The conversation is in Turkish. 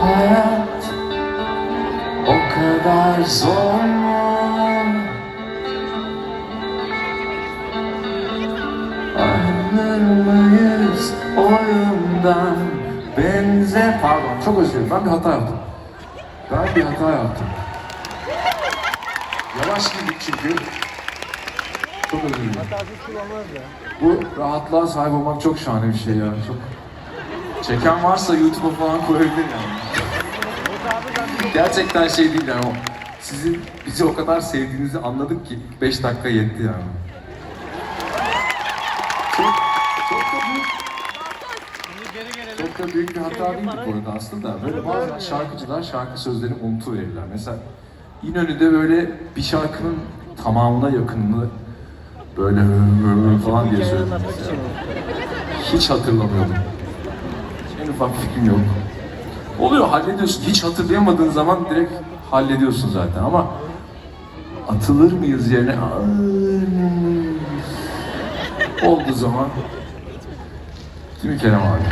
hayat o kadar zor mu? Anlar mıyız oyundan benze... Pardon çok özür dilerim ben bir hata yaptım. Ben bir hata yaptım. Yavaş gittik çünkü. Çok özür dilerim. Bu rahatlığa sahip olmak çok şahane bir şey ya. Çok... Çeken varsa YouTube'a falan koyabilir yani. Gerçekten şey değil yani o. Sizin bizi o kadar sevdiğinizi anladık ki 5 dakika yetti yani. Çok, çok da büyük, çok da büyük bir hata değil bu konuda aslında. Böyle bazen şarkıcılar şarkı sözlerini unutuverirler. Mesela İnönü'de böyle bir şarkının tamamına yakınını böyle falan diye söyledim. Hiç hatırlamıyordum. En ufak fikrim yok. Oluyor hallediyorsun. Hiç hatırlayamadığın zaman direkt hallediyorsun zaten ama atılır mıyız yerine olduğu zaman değil mi Kerem abi?